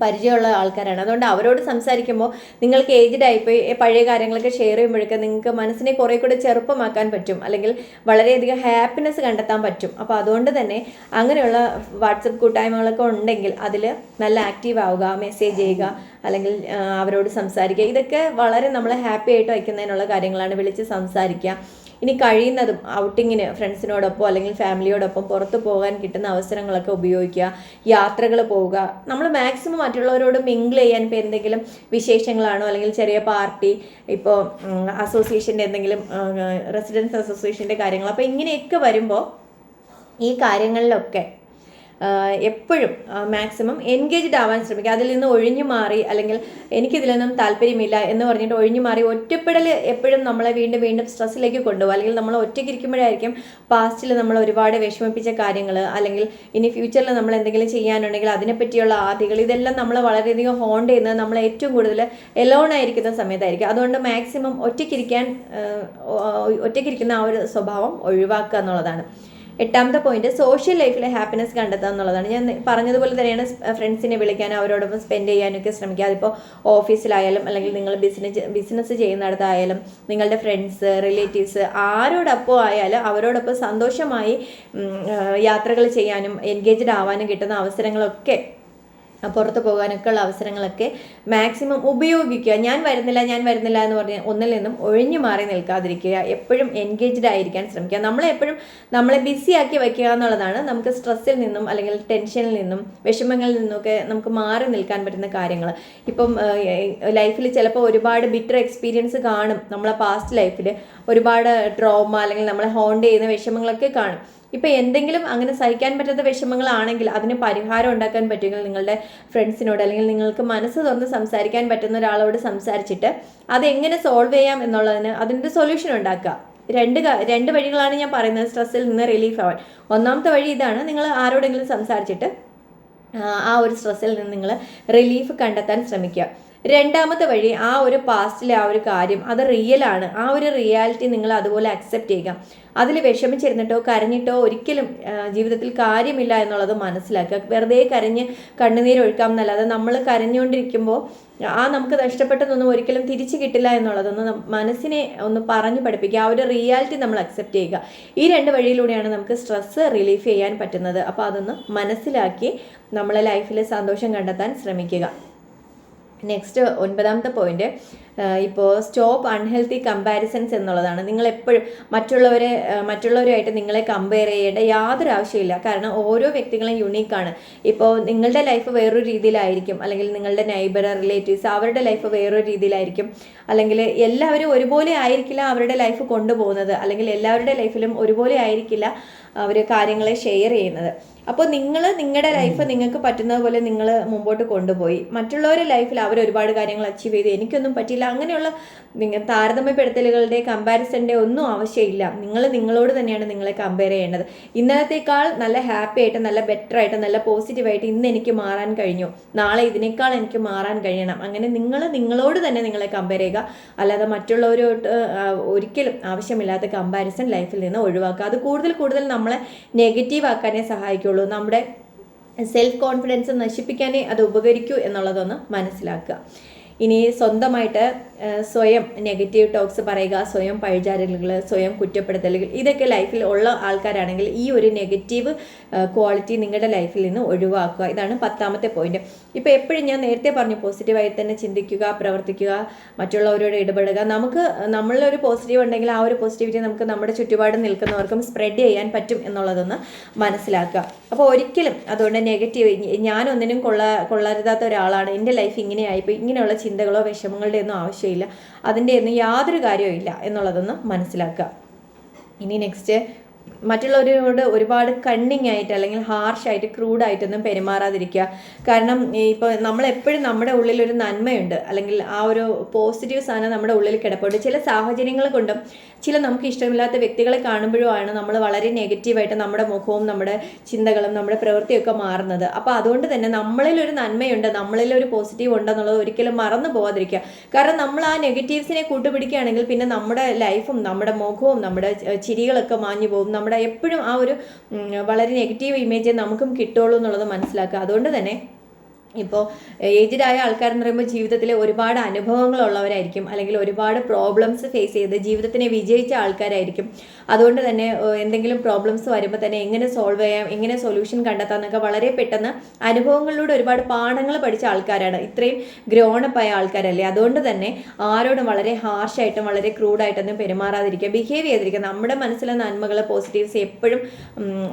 പരിചയമുള്ള ആൾക്കാരാണ്. അതുകൊണ്ട് അവരോട് സംസാരിക്കുമ്പോൾ നിങ്ങൾക്ക് ഏജ്ഡ് ആയിപ്പോയി പഴയ കാര്യങ്ങളൊക്കെ ഷെയർ ചെയ്യുമ്പോഴൊക്കെ നിങ്ങൾക്ക് മനസ്സിനെ കുറേ കൂടെ ചെറുപ്പമാക്കാൻ പറ്റും. അല്ലെങ്കിൽ വളരെയധികം ഹാപ്പിനെസ് കണ്ടെത്താൻ പറ്റും. അപ്പോൾ അതുകൊണ്ട് തന്നെ അങ്ങനെയുള്ള വാട്സപ്പ് കൂട്ടായ്മകളൊക്കെ ഉണ്ടെങ്കിൽ അതിൽ നല്ല ആക്റ്റീവ് ആവുക മെസ്സേജ് ചെയ്യുക അല്ലെങ്കിൽ അവരോട് സംസാരിക്കുക. ഇതൊക്കെ വളരെ നമ്മളെ ഹാപ്പി ആയിട്ട് വയ്ക്കുന്നതിനുള്ള കാര്യങ്ങളാണ്. വിളിച്ച് സംസാരിക്കുക. ഇനി കഴിയുന്നതും ഔട്ടിങ്ങിന് ഫ്രണ്ട്സിനോടൊപ്പം അല്ലെങ്കിൽ ഫാമിലിയോടൊപ്പം പുറത്ത് പോകാൻ കിട്ടുന്ന അവസരങ്ങളൊക്കെ ഉപയോഗിക്കുക യാത്രകൾ പോവുക. നമ്മൾ മാക്സിമം മറ്റുള്ളവരോട് മിങ്കിൾ ചെയ്യാൻ ഇപ്പോൾ എന്തെങ്കിലും വിശേഷങ്ങളാണോ? അല്ലെങ്കിൽ ചെറിയ പാർട്ടി ഇപ്പോൾ അസോസിയേഷന്റെ എന്തെങ്കിലും റെസിഡൻസ് അസോസിയേഷന്റെ കാര്യങ്ങൾ അപ്പോൾ ഇങ്ങനെയൊക്കെ വരുമ്പോൾ ഈ കാര്യങ്ങളിലൊക്കെ എപ്പോഴും മാക്സിമം എൻഗേജ്ഡ് ആവാൻ ശ്രമിക്കുക. അതിൽ നിന്ന് ഒഴിഞ്ഞു മാറി അല്ലെങ്കിൽ എനിക്കിതിലൊന്നും താല്പര്യമില്ല എന്ന് പറഞ്ഞിട്ട് ഒഴിഞ്ഞു മാറി ഒറ്റപ്പെടൽ എപ്പോഴും നമ്മളെ വീണ്ടും വീണ്ടും സ്ട്രെസ്സിലേക്ക് കൊണ്ടുപോകും. അല്ലെങ്കിൽ നമ്മൾ ഒറ്റയ്ക്ക് ഇരിക്കുമ്പോഴായിരിക്കും പാസ്റ്റിൽ നമ്മൾ ഒരുപാട് വിഷമിപ്പിച്ച കാര്യങ്ങൾ അല്ലെങ്കിൽ ഇനി ഫ്യൂച്ചറിൽ നമ്മൾ എന്തെങ്കിലും ചെയ്യാനുണ്ടെങ്കിൽ അതിനെപ്പറ്റിയുള്ള ആദികൾ ഇതെല്ലാം നമ്മൾ വളരെയധികം ഹോണ്ട് ചെയ്യുന്നത് നമ്മൾ ഏറ്റവും കൂടുതൽ എലോൺ ആയിരിക്കുന്ന സമയത്തായിരിക്കും. അതുകൊണ്ട് മാക്സിമം ഒറ്റയ്ക്കിരിക്കാൻ ഒറ്റയ്ക്കിരിക്കുന്ന ആ ഒരു സ്വഭാവം ഒഴിവാക്കുക എന്നുള്ളതാണ്. എട്ടാമത്തെ പോയിന്റ് സോഷ്യൽ ലൈഫിലെ ഹാപ്പിനെസ് കണ്ടെത്തുക എന്നുള്ളതാണ്. ഞാൻ പറഞ്ഞതുപോലെ തന്നെയാണ് ഫ്രണ്ട്സിനെ വിളിക്കാൻ അവരോടൊപ്പം സ്പെൻഡ് ചെയ്യാനൊക്കെ ശ്രമിക്കുക. അതിപ്പോൾ ഓഫീസിലായാലും അല്ലെങ്കിൽ നിങ്ങൾ ബിസിനസ് ബിസിനസ് ചെയ്യുന്നിടത്തായാലും നിങ്ങളുടെ ഫ്രണ്ട്സ് റിലേറ്റീവ്സ് ആരോടൊപ്പം ആയാലും അവരോടൊപ്പം സന്തോഷമായി യാത്രകൾ ചെയ്യാനും എൻഗേജ്ഡ് ആവാനും കിട്ടുന്ന അവസരങ്ങളൊക്കെ പുറത്ത് പോകാനൊക്കെ ഉള്ള അവസരങ്ങളൊക്കെ മാക്സിമം ഉപയോഗിക്കുക. ഞാൻ വരുന്നില്ല ഞാൻ വരുന്നില്ല എന്ന് പറഞ്ഞ് ഒന്നിൽ നിന്നും ഒഴിഞ്ഞു മാറി നിൽക്കാതിരിക്കുക. എപ്പോഴും എൻഗേജ്ഡ് ആയിരിക്കാൻ ശ്രമിക്കുക. നമ്മളെ എപ്പോഴും നമ്മളെ ബിസി ആക്കി വയ്ക്കുക എന്നുള്ളതാണ് നമുക്ക് സ്ട്രെസ്സിൽ നിന്നും അല്ലെങ്കിൽ ടെൻഷനിൽ നിന്നും വിഷമങ്ങളിൽ നിന്നൊക്കെ നമുക്ക് മാറി നിൽക്കാൻ പറ്റുന്ന കാര്യങ്ങൾ. ഇപ്പം ലൈഫിൽ ചിലപ്പോൾ ഒരുപാട് ബിറ്റർ എക്സ്പീരിയൻസ് കാണും. നമ്മളെ പാസ്റ്റ് ലൈഫിൽ ഒരുപാട് ട്രോമ അല്ലെങ്കിൽ നമ്മളെ ഹോണ്ട് ചെയ്യുന്ന വിഷമങ്ങളൊക്കെ കാണും. ഇപ്പം എന്തെങ്കിലും അങ്ങനെ സഹിക്കാൻ പറ്റാത്ത വിഷമങ്ങളാണെങ്കിൽ അതിന് പരിഹാരം ഉണ്ടാക്കാൻ പറ്റുമെങ്കിൽ നിങ്ങളുടെ ഫ്രണ്ട്സിനോട് അല്ലെങ്കിൽ നിങ്ങൾക്ക് മനസ്സ് തുറന്ന് സംസാരിക്കാൻ പറ്റുന്ന ഒരാളോട് സംസാരിച്ചിട്ട് അതെങ്ങനെ സോൾവ് ചെയ്യാം എന്നുള്ളതിന് അതിന്റെ സൊല്യൂഷൻ ഉണ്ടാക്കുക. രണ്ട് രണ്ട് വഴികളാണ് ഞാൻ പറയുന്നത് സ്ട്രെസ്സിൽ നിന്ന് റിലീഫ് ആവാൻ. ഒന്നാമത്തെ വഴി ഇതാണ് നിങ്ങൾ ആരോടെങ്കിലും സംസാരിച്ചിട്ട് ആ ഒരു സ്ട്രെസ്സിൽ നിന്ന് നിങ്ങൾ റിലീഫ് കണ്ടെത്താൻ ശ്രമിക്കുക. രണ്ടാമത്തെ വഴി ആ ഒരു പാസ്റ്റിലെ ആ ഒരു കാര്യം അത് റിയൽ ആണ്. ആ ഒരു റിയാലിറ്റി നിങ്ങൾ അതുപോലെ അക്സെപ്റ്റ് ചെയ്യുക. അതിൽ വിഷമിച്ചിരുന്നിട്ടോ കരഞ്ഞിട്ടോ ഒരിക്കലും ജീവിതത്തിൽ കാര്യമില്ല എന്നുള്ളത് മനസ്സിലാക്കുക. വെറുതെ കരഞ്ഞ് കണ്ണുനീരൊഴുക്കാം എന്നല്ലാതെ നമ്മൾ കരഞ്ഞുകൊണ്ടിരിക്കുമ്പോൾ ആ നമുക്ക് നഷ്ടപ്പെട്ടതൊന്നും ഒരിക്കലും തിരിച്ചു കിട്ടില്ല എന്നുള്ളതൊന്ന് മനസ്സിനെ ഒന്ന് പറഞ്ഞു പഠിപ്പിക്കുക. ആ ഒരു റിയാലിറ്റി നമ്മൾ അക്സെപ്റ്റ് ചെയ്യുക. ഈ രണ്ട് വഴിയിലൂടെയാണ് നമുക്ക് സ്ട്രെസ്സ് റിലീഫ് ചെയ്യാൻ പറ്റുന്നത്. അപ്പോൾ അതൊന്ന് മനസ്സിലാക്കി നമ്മളെ ലൈഫിൽ സന്തോഷം കണ്ടെത്താൻ ശ്രമിക്കുക. നെക്സ്റ്റ് ഒൻപതാമത്തെ പോയിന്റ് ഇപ്പോൾ സ്റ്റോപ്പ് അൺഹെൽത്തി കമ്പാരിസൺസ് എന്നുള്ളതാണ്. നിങ്ങൾ എപ്പോഴും മറ്റുള്ളവരെ മറ്റുള്ളവരുമായിട്ട് നിങ്ങളെ കമ്പയർ ചെയ്യേണ്ട യാതൊരു ആവശ്യമില്ല കാരണം ഓരോ വ്യക്തികളും യുണീക്കാണ്. ഇപ്പോൾ നിങ്ങളുടെ ലൈഫ് വേറൊരു രീതിയിലായിരിക്കും. അല്ലെങ്കിൽ നിങ്ങളുടെ നൈബർ റിലേറ്റീവ്സ് അവരുടെ ലൈഫ് വേറൊരു രീതിയിലായിരിക്കും. അല്ലെങ്കിൽ എല്ലാവരും ഒരുപോലെ ആയിരിക്കില്ല അവരുടെ ലൈഫ് കൊണ്ടുപോകുന്നത്. അല്ലെങ്കിൽ എല്ലാവരുടെ ലൈഫിലും ഒരുപോലെ ആയിരിക്കില്ല അവർ കാര്യങ്ങളെ ഷെയർ ചെയ്യുന്നത്. അപ്പോൾ നിങ്ങൾ നിങ്ങളുടെ ലൈഫ് നിങ്ങൾക്ക് പറ്റുന്നത് പോലെ നിങ്ങൾ മുമ്പോട്ട് കൊണ്ടുപോയി. മറ്റുള്ളവരുടെ ലൈഫിൽ അവർ ഒരുപാട് കാര്യങ്ങൾ അച്ചീവ് ചെയ്ത്. എനിക്കൊന്നും പറ്റിയില്ല അങ്ങനെയുള്ള നിങ്ങൾ താരതമ്യപ്പെടുത്തലുകളുടെ കമ്പാരിസന്റെ ഒന്നും ആവശ്യമില്ല. നിങ്ങൾ നിങ്ങളോട് തന്നെയാണ് നിങ്ങളെ കമ്പയർ ചെയ്യേണ്ടത്. ഇന്നലത്തേക്കാൾ നല്ല ഹാപ്പി ആയിട്ട് നല്ല ബെറ്റർ ആയിട്ട് നല്ല പോസിറ്റീവായിട്ട് ഇന്ന് എനിക്ക് മാറാൻ കഴിഞ്ഞു. നാളെ ഇതിനേക്കാൾ എനിക്ക് മാറാൻ കഴിയണം. അങ്ങനെ നിങ്ങൾ നിങ്ങളോട് തന്നെ നിങ്ങളെ കമ്പയർ ചെയ്യുക. അല്ലാതെ മറ്റുള്ളവരോട്ട് ഒരിക്കലും ആവശ്യമില്ലാത്ത കമ്പാരിസൺ ലൈഫിൽ നിന്ന് ഒഴിവാക്കുക. അത് കൂടുതൽ കൂടുതൽ നമ്മളെ നെഗറ്റീവ് ആക്കാനേ സഹായിക്കുള്ളൂ. നമ്മുടെ സെൽഫ് കോൺഫിഡൻസ് നശിപ്പിക്കാനേ അത് ഉപകരിക്കൂ എന്നുള്ളതൊന്ന് മനസ്സിലാക്കുക. ഇനി സ്വന്തമായിട്ട് സ്വയം നെഗറ്റീവ് ടോക്സ് പറയുക സ്വയം പഴിചാരലുകൾ സ്വയം കുറ്റപ്പെടുത്തലുകൾ ഇതൊക്കെ ലൈഫിൽ ഉള്ള ആൾക്കാരാണെങ്കിൽ ഈ ഒരു നെഗറ്റീവ് ക്വാളിറ്റി നിങ്ങളുടെ ലൈഫിൽ നിന്ന് ഒഴിവാക്കുക. ഇതാണ് പത്താമത്തെ പോയിന്റ് ഇപ്പോൾ എപ്പോഴും ഞാൻ നേരത്തെ പറഞ്ഞു പോസിറ്റീവായി തന്നെ ചിന്തിക്കുക പ്രവർത്തിക്കുക മറ്റുള്ളവരോട് ഇടപെടുക. നമുക്ക് നമ്മളിലൊരു പോസിറ്റീവ് ഉണ്ടെങ്കിൽ ആ ഒരു പോസിറ്റിവിറ്റി നമുക്ക് നമ്മുടെ ചുറ്റുപാട് നിൽക്കുന്നവർക്കും സ്പ്രെഡ് ചെയ്യാൻ പറ്റും എന്നുള്ളതൊന്ന് മനസ്സിലാക്കുക. അപ്പോൾ ഒരിക്കലും അതുകൊണ്ട് നെഗറ്റീവ് ഞാനൊന്നിനും കൊള്ള കൊള്ളരുതാത്ത ഒരാളാണ്. എന്റെ ലൈഫ് ഇങ്ങനെയായിപ്പോൾ ഇങ്ങനെയുള്ള ചിന്തകളോ വിഷമങ്ങളുടെ ഒന്നും ആവശ്യമില്ല അതിന്റെ ഒന്നും യാതൊരു കാര്യവും ഇല്ല എന്നുള്ളതൊന്ന് മനസ്സിലാക്കുക. ഇനി നെക്സ്റ്റ് മറ്റുള്ളവരോട് ഒരുപാട് കണ്ണിങ് ആയിട്ട് അല്ലെങ്കിൽ ഹാർഷായിട്ട് ക്രൂഡായിട്ടൊന്നും പെരുമാറാതിരിക്കുക. കാരണം ഇപ്പോൾ നമ്മളെപ്പോഴും നമ്മുടെ ഉള്ളിൽ ഒരു നന്മയുണ്ട്. അല്ലെങ്കിൽ ആ ഒരു പോസിറ്റീവ് സാധനം നമ്മുടെ ഉള്ളിൽ കിടപ്പുണ്ട്. ചില സാഹചര്യങ്ങൾ കൊണ്ടും ചില നമുക്ക് ഇഷ്ടമില്ലാത്ത വ്യക്തികളെ കാണുമ്പോഴുമാണ് നമ്മൾ വളരെ നെഗറ്റീവായിട്ട് നമ്മുടെ മുഖവും നമ്മുടെ ചിന്തകളും നമ്മുടെ പ്രവൃത്തിയൊക്കെ മാറുന്നത്. അപ്പോൾ അതുകൊണ്ട് തന്നെ നമ്മളിൽ ഒരു നന്മയുണ്ട് നമ്മളിൽ ഒരു പോസിറ്റീവ് ഉണ്ടെന്നുള്ളത് ഒരിക്കലും മറന്നു പോകാതിരിക്കുക കാരണം നമ്മൾ ആ നെഗറ്റീവ്സിനെ കൂട്ടുപിടിക്കുകയാണെങ്കിൽ പിന്നെ നമ്മുടെ ലൈഫും നമ്മുടെ മുഖവും നമ്മുടെ ചിരികളൊക്കെ മാഞ്ഞു പോകും. നമ്മുടെ എപ്പോഴും ആ ഒരു വളരെ നെഗറ്റീവ് ഇമേജ് നമുക്കും കിട്ടുള്ളൂ എന്നുള്ളത് മനസ്സിലാക്കുക. അതുകൊണ്ട് തന്നെ ഇപ്പോൾ ഏജ്ഡ് ആയ ആൾക്കാരെന്ന് പറയുമ്പോൾ ജീവിതത്തിലെ ഒരുപാട് അനുഭവങ്ങളുള്ളവരായിരിക്കും. അല്ലെങ്കിൽ ഒരുപാട് പ്രോബ്ലംസ് ഫേസ് ചെയ്ത് ജീവിതത്തിനെ വിജയിച്ച ആൾക്കാരായിരിക്കും. അതുകൊണ്ട് തന്നെ എന്തെങ്കിലും പ്രോബ്ലംസ് വരുമ്പോൾ തന്നെ എങ്ങനെ സോൾവ് ചെയ്യാം എങ്ങനെ സൊല്യൂഷൻ കണ്ടെത്താം എന്നൊക്കെ വളരെ പെട്ടെന്ന് അനുഭവങ്ങളിലൂടെ ഒരുപാട് പാഠങ്ങൾ പഠിച്ച ആൾക്കാരാണ്. ഇത്രയും ഗ്രോണപ്പ് ആയ ആൾക്കാരല്ലേ? അതുകൊണ്ട് തന്നെ ആരോടും വളരെ ഹാർഷായിട്ടും വളരെ ക്രൂഡായിട്ടൊന്നും പെരുമാറാതിരിക്കുക. ബിഹേവ് ചെയ്തിരിക്കുക നമ്മുടെ മനസ്സിലെ നന്മകൾ പോസിറ്റീവ്സ് എപ്പോഴും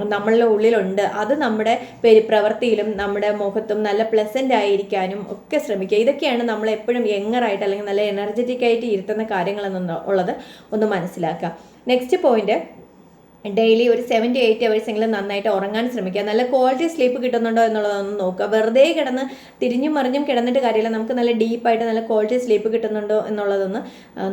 നമ്മളുടെ ഉള്ളിലുണ്ട്. അത് നമ്മുടെ പെരു- പ്രവൃത്തിയിലും നമ്മുടെ മുഖത്തും നല്ല പ്ലസന്റ് ആയിരിക്കാനും ഒക്കെ ശ്രമിക്കുക. ഇതൊക്കെയാണ് നമ്മൾ എപ്പോഴും യങ്ങറായിട്ട് അല്ലെങ്കിൽ നല്ല എനർജറ്റിക് ആയിട്ട് ഇരുത്തുന്ന കാര്യങ്ങളെന്ന് ഉള്ളത് ഒന്ന് മനസ്സിലാക്കുക. നെക്സ്റ്റ് പോയിന്റ് ഡെയിലി ഒരു സെവൻ ടു എയ്റ്റ് അവേഴ്സ് എങ്കിലും നന്നായിട്ട് ഉറങ്ങാൻ ശ്രമിക്കുക. നല്ല ക്വാളിറ്റി സ്ലീപ്പ് കിട്ടുന്നുണ്ടോ എന്നുള്ളതൊന്ന് നോക്കുക. വെറുതെ കിടന്ന് തിരിഞ്ഞും മറിഞ്ഞും കിടന്നിട്ട് കാര്യമില്ല. നമുക്ക് നല്ല ഡീപ്പായിട്ട് നല്ല ക്വാളിറ്റി സ്ലീപ്പ് കിട്ടുന്നുണ്ടോ എന്നുള്ളതൊന്ന്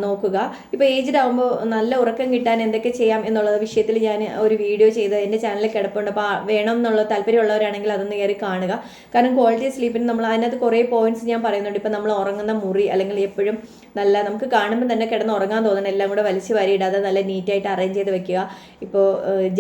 നോക്കുക. ഇപ്പോൾ ഏജ്ഡ് ആകുമ്പോൾ നല്ല ഉറക്കം കിട്ടാൻ എന്തൊക്കെ ചെയ്യാം എന്നുള്ള വിഷയത്തിൽ ഞാൻ ഒരു വീഡിയോ ചെയ്ത് എന്റെ ചാനലിൽ കിടപ്പുണ്ട്. അപ്പോൾ വേണം എന്നുള്ള താല്പര്യമുള്ളവരാണെങ്കിൽ അതൊന്ന് കയറി കാണുക. കാരണം ക്വാളിറ്റി സ്ലീപ്പിന് നമ്മൾ അതിനകത്ത് കുറേ പോയിന്റ്സ് ഞാൻ പറയുന്നുണ്ട്. ഇപ്പോൾ നമ്മൾ ഉറങ്ങുന്ന മുറി അല്ലെങ്കിൽ എപ്പോഴും നല്ല നമുക്ക് കാണുമ്പോൾ തന്നെ കിടന്ന് ഉറങ്ങാൻ തോന്നണം. എല്ലാം കൂടെ വലിച്ചു വരിയിടാതെ നല്ല നീറ്റായിട്ട് അറേഞ്ച് ചെയ്ത് വെക്കുക. ഇപ്പോൾ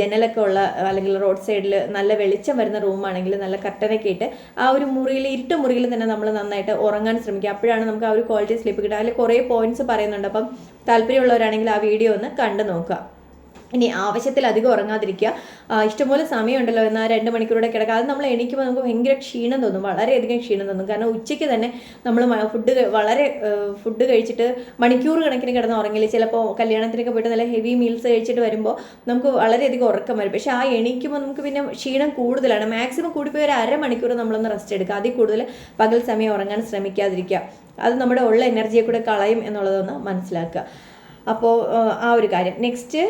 ജനലൊക്കെ ഉള്ള അല്ലെങ്കിൽ റോഡ് സൈഡിൽ നല്ല വെളിച്ചം വരുന്ന റൂമാണെങ്കിൽ നല്ല കർട്ടനൊക്കെ ഇട്ട് ആ ഒരു മുറിയിൽ ഇരുട്ട് മുറിയിൽ തന്നെ നമ്മൾ നന്നായിട്ട് ഉറങ്ങാൻ ശ്രമിക്കുക. അപ്പോഴാണ് നമുക്ക് ആ ഒരു ക്വാളിറ്റി സ്ലീപ്പ് കിട്ടുക. അതിൽ കുറേ പോയിന്റ്സ് പറയുന്നുണ്ട്. അപ്പം താല്പര്യമുള്ളവരാണെങ്കിൽ ആ വീഡിയോ ഒന്ന് കണ്ടു നോക്കുക. ഇനി ആവശ്യത്തിലധികം ഉറങ്ങാതിരിക്കുക. ഇഷ്ടംപോലെ സമയമുണ്ടല്ലോ എന്നാൽ രണ്ട് മണിക്കൂറോടെ കിടക്കുക. അത് നമ്മൾ എണീക്കുമ്പോൾ നമുക്ക് ഭയങ്കര ക്ഷീണം തോന്നും വളരെയധികം ക്ഷീണം തോന്നും. കാരണം ഉച്ചയ്ക്ക് തന്നെ നമ്മൾ ഫുഡ് വളരെ ഫുഡ് കഴിച്ചിട്ട് മണിക്കൂർ കണക്കിന് കിടന്ന് ഉറങ്ങില്ല? ചിലപ്പോൾ കല്യാണത്തിനൊക്കെ പോയിട്ട് നല്ല ഹെവി മീൽസ് കഴിച്ചിട്ട് വരുമ്പോൾ നമുക്ക് വളരെയധികം ഉറക്കം വരും. പക്ഷേ ആ എണീക്കുമ്പോൾ നമുക്ക് പിന്നെ ക്ഷീണം കൂടുതലാണ്. മാക്സിമം കൂടിപ്പോയി ഒരു അരമണിക്കൂർ നമ്മളൊന്ന് റെസ്റ്റ് എടുക്കുക. അതിൽ കൂടുതൽ പകൽ സമയം ഉറങ്ങാൻ ശ്രമിക്കാതിരിക്കുക. അത് നമ്മുടെ ഉള്ള എനർജിയെ കൂടെ കളയും എന്നുള്ളതൊന്ന് മനസ്സിലാക്കുക. അപ്പോൾ ആ ഒരു കാര്യം. നെക്സ്റ്റ്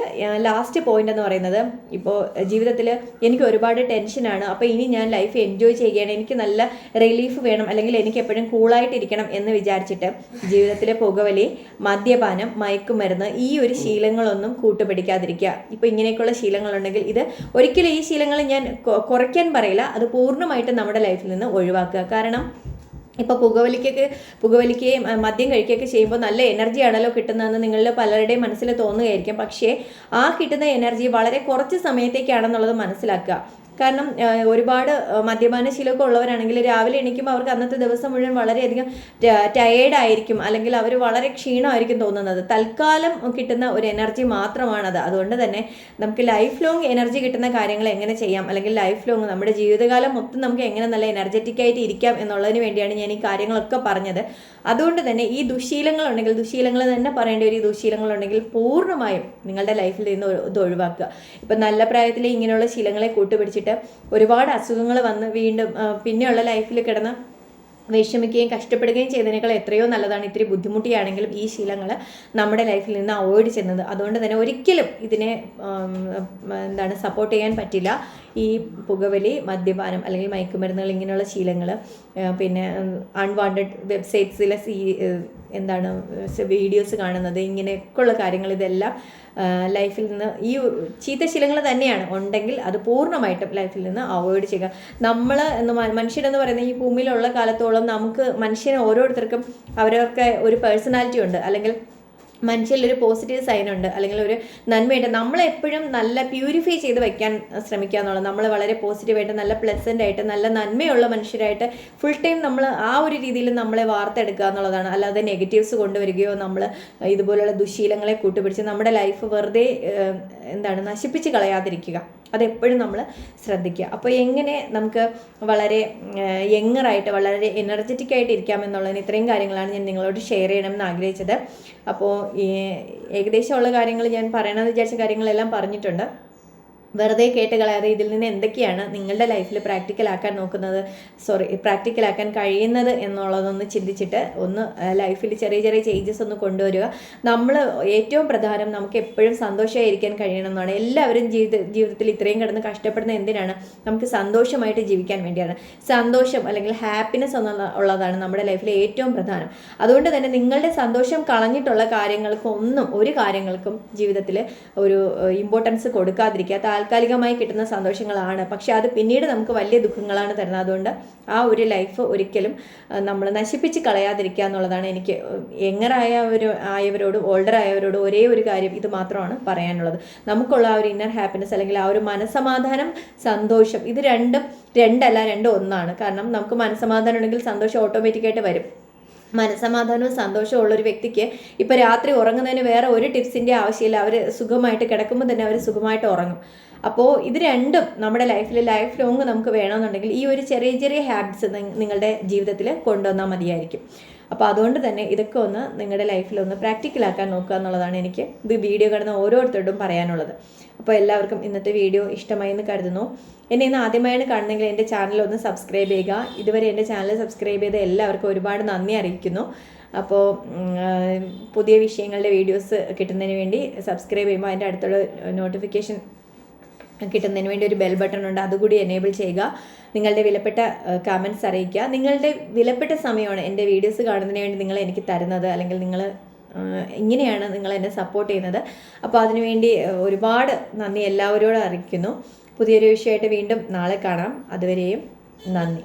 ലാസ്റ്റ് പോയിന്റ് എന്ന് പറയുന്നത് ഇപ്പോൾ ജീവിതത്തിൽ എനിക്ക് ഒരുപാട് ടെൻഷനാണ് അപ്പോൾ ഇനി ഞാൻ ലൈഫ് എൻജോയ് ചെയ്യുകയാണ്. എനിക്ക് നല്ല റിലീഫ് വേണം. അല്ലെങ്കിൽ എനിക്ക് എപ്പോഴും കൂളായിട്ടിരിക്കണം എന്ന് വിചാരിച്ചിട്ട് ജീവിതത്തിലെ പുകവലി മദ്യപാനം മയക്കുമരുന്ന് ഈ ഒരു ശീലങ്ങളൊന്നും കൂട്ടുപിടിക്കാതിരിക്കുക. ഇപ്പോൾ ഇങ്ങനെയൊക്കെയുള്ള ശീലങ്ങളുണ്ടെങ്കിൽ ഇത് ഒരിക്കലും ഈ ശീലങ്ങൾ ഞാൻ കുറയ്ക്കാൻ പറയില്ല. അത് പൂർണമായിട്ടും നമ്മുടെ ലൈഫിൽ നിന്ന് ഒഴിവാക്കുക. കാരണം ഇപ്പോൾ പുകവലിക്കൊക്കെ പുകവലിക്കുകയും മദ്യം കഴിക്കുകയൊക്കെ ചെയ്യുമ്പോൾ നല്ല എനർജിയാണല്ലോ കിട്ടുന്നതെന്ന് നിങ്ങളിൽ പലരുടെയും മനസ്സിൽ തോന്നുകയായിരിക്കും. പക്ഷേ ആ കിട്ടുന്ന എനർജി വളരെ കുറച്ച് സമയത്തേക്കാണെന്നുള്ളത് മനസ്സിലാക്കുക. കാരണം ഒരുപാട് മദ്യപാന ശീലമൊക്കെ ഉള്ളവരാണെങ്കിൽ രാവിലെ എണീക്കുമ്പോൾ അവർക്ക് അന്നത്തെ ദിവസം മുഴുവൻ വളരെയധികം ടയേർഡ് ആയിരിക്കും. അല്ലെങ്കിൽ അവർ വളരെ ക്ഷീണമായിരിക്കും തോന്നുന്നത്. തൽക്കാലം കിട്ടുന്ന ഒരു എനർജി മാത്രമാണത്. അതുകൊണ്ട് തന്നെ നമുക്ക് ലൈഫ് ലോങ് എനർജി കിട്ടുന്ന കാര്യങ്ങൾ എങ്ങനെ ചെയ്യാം? അല്ലെങ്കിൽ ലൈഫ് ലോങ് നമ്മുടെ ജീവിതകാലം മൊത്തം നമുക്ക് എങ്ങനെ നല്ല എനർജറ്റിക് ആയിട്ട് ഇരിക്കാം എന്നുള്ളതിന് വേണ്ടിയാണ് ഞാൻ ഈ കാര്യങ്ങളൊക്കെ പറഞ്ഞത്. അതുകൊണ്ട് തന്നെ ഈ ദുശീലങ്ങളുണ്ടെങ്കിൽ ദുശീലങ്ങൾ തന്നെ പറയേണ്ട ഒരു ദുശീലങ്ങളുണ്ടെങ്കിൽ പൂർണമായും നിങ്ങളുടെ ലൈഫിൽ നിന്ന് ഇത് ഒഴിവാക്കുക. ഇപ്പം നല്ല പ്രായത്തിൽ ഇങ്ങനെയുള്ള ശീലങ്ങളെ കൂട്ടുപിടിച്ചിട്ട് ഒരുപാട് അസുഖങ്ങൾ വന്ന് വീണ്ടും പിന്നെയുള്ള ലൈഫിൽ കിടന്ന് വിഷമിക്കുകയും കഷ്ടപ്പെടുകയും ചെയ്തതിനേക്കാൾ എത്രയോ നല്ലതാണ് ഇത്തിരി ബുദ്ധിമുട്ടിയാണെങ്കിലും ഈ ശീലങ്ങൾ നമ്മുടെ ലൈഫിൽ നിന്ന് അവോയ്ഡ് ചെയ്യുന്നത്. അതുകൊണ്ട് തന്നെ ഒരിക്കലും ഇതിനെ എന്താണ് സപ്പോർട്ട് ചെയ്യാൻ പറ്റില്ല. ഈ പുകവലി മദ്യപാനം അല്ലെങ്കിൽ മയക്കുമരുന്നുകൾ ഇങ്ങനെയുള്ള ശീലങ്ങൾ പിന്നെ അൺവാണ്ടഡ് വെബ്സൈറ്റ്സിലെ എന്താണ് വീഡിയോസ് കാണുന്നത് ഇങ്ങനെയൊക്കെയുള്ള കാര്യങ്ങൾ ഇതെല്ലാം ലൈഫിൽ നിന്ന് ഈ ചീത്ത ശീലങ്ങൾ തന്നെയാണ്. ഉണ്ടെങ്കിൽ അത് പൂർണമായിട്ടും ലൈഫിൽ നിന്ന് അവോയ്ഡ് ചെയ്യുക. നമ്മൾ മനുഷ്യരെന്ന് പറയുന്ന ഈ ഭൂമിയിലുള്ള കാലത്തോളം നമുക്ക് മനുഷ്യന് ഓരോരുത്തർക്കും അവരവർക്ക് ഒരു പേഴ്സണാലിറ്റി ഉണ്ട്. അല്ലെങ്കിൽ മനുഷ്യരിൽ ഒരു പോസിറ്റീവ് സൈൻ ഉണ്ട്. അല്ലെങ്കിൽ ഒരു നന്മയുണ്ട്. നമ്മളെപ്പോഴും നല്ല പ്യൂരിഫൈ ചെയ്ത് വയ്ക്കാൻ ശ്രമിക്കുക എന്നുള്ളത്. നമ്മൾ വളരെ പോസിറ്റീവായിട്ട് നല്ല പ്ലസന്റ് ആയിട്ട് നല്ല നന്മയുള്ള മനുഷ്യരായിട്ട് ഫുൾ ടൈം നമ്മൾ ആ ഒരു രീതിയിൽ നമ്മളെ വാർത്തെടുക്കുക എന്നുള്ളതാണ്. അല്ലാതെ നെഗറ്റീവ്സ് കൊണ്ടുവരികയോ നമ്മൾ ഇതുപോലുള്ള ദുശീലങ്ങളെ കൂട്ടുപിടിച്ച് നമ്മുടെ ലൈഫ് വെറുതെ എന്താണ് നശിപ്പിച്ച് കളയാതിരിക്കുക. അതെപ്പോഴും നമ്മൾ ശ്രദ്ധിക്കുക. അപ്പോൾ എങ്ങനെ നമുക്ക് വളരെ യങ്ങറായിട്ട് വളരെ എനർജറ്റിക് ആയിട്ട് ഇരിക്കാമെന്നുള്ളതിന് ഇത്രയും കാര്യങ്ങളാണ് ഞാൻ നിങ്ങളോട് ഷെയർ ചെയ്യണമെന്ന് ആഗ്രഹിച്ചത്. അപ്പോൾ ഏകദേശമുള്ള കാര്യങ്ങൾ ഞാൻ പറയണമെന്ന് വിചാരിച്ച കാര്യങ്ങളെല്ലാം പറഞ്ഞിട്ടുണ്ട്. വെറുതെ കേട്ട് കളയാതെ ഇതിൽ നിന്ന് എന്തൊക്കെയാണ് നിങ്ങളുടെ ലൈഫിൽ പ്രാക്ടിക്കൽ ആക്കാൻ നോക്കുന്നത്? സോറി പ്രാക്ടിക്കൽ ആക്കാൻ കഴിയുന്നത് എന്നുള്ളതൊന്ന് ചിന്തിച്ചിട്ട് ഒന്ന് ലൈഫിൽ ചെറിയ ചെറിയ ചേഞ്ചസ് ഒന്ന് കൊണ്ടുവരിക. നമ്മൾ ഏറ്റവും പ്രധാനം നമുക്ക് എപ്പോഴും സന്തോഷമായിരിക്കാൻ കഴിയണമെന്നാണ്. എല്ലാവരും ജീവിത ജീവിതത്തിൽ ഇത്രയും കിടന്ന് കഷ്ടപ്പെടുന്ന എന്തിനാണ്? നമുക്ക് സന്തോഷമായിട്ട് ജീവിക്കാൻ വേണ്ടിയാണ്. സന്തോഷം അല്ലെങ്കിൽ ഹാപ്പിനെസ് എന്നുള്ള ഉള്ളതാണ് നമ്മുടെ ലൈഫിലെ ഏറ്റവും പ്രധാനം. അതുകൊണ്ട് തന്നെ നിങ്ങളുടെ സന്തോഷം കളഞ്ഞിട്ടുള്ള കാര്യങ്ങൾക്കൊന്നും ഒരു കാര്യങ്ങൾക്കും ജീവിതത്തിൽ ഒരു ഇമ്പോർട്ടൻസ് കൊടുക്കാതിരിക്കുക. താൽക്കാലികമായി കിട്ടുന്ന സന്തോഷങ്ങളാണ്. പക്ഷെ അത് പിന്നീട് നമുക്ക് വലിയ ദുഃഖങ്ങളാണ് തരുന്നത്. അതുകൊണ്ട് ആ ഒരു ലൈഫ് ഒരിക്കലും നമ്മൾ നശിപ്പിച്ച് കളയാതിരിക്കുക എന്നുള്ളതാണ് എനിക്ക് യങ്ങറായവരോ ആയവരോടും ഓൾഡർ ആയവരോട് ഒരേ ഒരു കാര്യം ഇത് മാത്രമാണ് പറയാനുള്ളത്. നമുക്കുള്ള ആ ഒരു ഇന്നർ ഹാപ്പിനെസ് അല്ലെങ്കിൽ ആ ഒരു മനസമാധാനം സന്തോഷം ഇത് രണ്ടും രണ്ടല്ല രണ്ടും ഒന്നാണ്. കാരണം നമുക്ക് മനസമാധാനം ഉണ്ടെങ്കിൽ സന്തോഷം ഓട്ടോമാറ്റിക്കായിട്ട് വരും. മനസമാധാനവും സന്തോഷവും ഉള്ള ഒരു വ്യക്തിക്ക് ഇപ്പോൾ രാത്രി ഉറങ്ങുന്നതിന് വേറെ ഒരു ടിപ്സിന്റെ ആവശ്യമില്ല. അവർ സുഖമായിട്ട് കിടക്കുമ്പോൾ തന്നെ അവർ സുഖമായിട്ട് ഉറങ്ങും. അപ്പോൾ ഇത് രണ്ടും നമ്മുടെ ലൈഫിൽ ലൈഫ് ലോങ് നമുക്ക് വേണമെന്നുണ്ടെങ്കിൽ ഈ ഒരു ചെറിയ ചെറിയ ഹാബിറ്റ്സ് നിങ്ങളുടെ ജീവിതത്തിൽ കൊണ്ടുവന്നാൽ മതിയായിരിക്കും. അപ്പോൾ അതുകൊണ്ട് തന്നെ ഇതൊക്കെ ഒന്ന് നിങ്ങളുടെ ലൈഫിൽ ഒന്ന് പ്രാക്ടിക്കലാക്കാൻ നോക്കുക എന്നുള്ളതാണ് എനിക്ക് ഇത് വീഡിയോ കാണുന്ന ഓരോരുത്തരോടും പറയാനുള്ളത്. അപ്പോൾ എല്ലാവർക്കും ഇന്നത്തെ വീഡിയോ ഇഷ്ടമായി എന്ന് കരുതുന്നു. എന്നെ ഇന്ന് ആദ്യമായാണ് കാണുന്നെങ്കിൽ എന്റെ ചാനൽ ഒന്ന് സബ്സ്ക്രൈബ് ചെയ്യുക. ഇതുവരെ എന്റെ ചാനൽ സബ്സ്ക്രൈബ് ചെയ്ത എല്ലാവർക്കും ഒരുപാട് നന്ദി അറിയിക്കുന്നു. അപ്പോൾ പുതിയ വിഷയങ്ങളുടെ വീഡിയോസ് കിട്ടുന്നതിന് വേണ്ടി സബ്സ്ക്രൈബ് ചെയ്യുമ്പോൾ അതിന്റെ അടുത്തുള്ള നോട്ടിഫിക്കേഷൻ കിട്ടുന്നതിന് വേണ്ടി ഒരു ബെൽ ബട്ടൺ ഉണ്ട്. അതുകൂടി എനേബിൾ ചെയ്യുക. നിങ്ങളുടെ വിലപ്പെട്ട കമൻസ് അറിയിക്കുക. നിങ്ങളുടെ വിലപ്പെട്ട സമയമാണ് എന്റെ വീഡിയോസ് കാണുന്നതിന് വേണ്ടി നിങ്ങൾ എനിക്ക് തരുന്നത്. അല്ലെങ്കിൽ നിങ്ങൾ ഇങ്ങനെയാണ് നിങ്ങൾ എന്നെ സപ്പോർട്ട് ചെയ്യുന്നത്. അപ്പോൾ അതിനുവേണ്ടി ഒരുപാട് നന്ദി എല്ലാവരോടും അറിയിക്കുന്നു. പുതിയൊരു വിഷയമായിട്ട് വീണ്ടും നാളെ കാണാം. അതുവരെയും നന്ദി.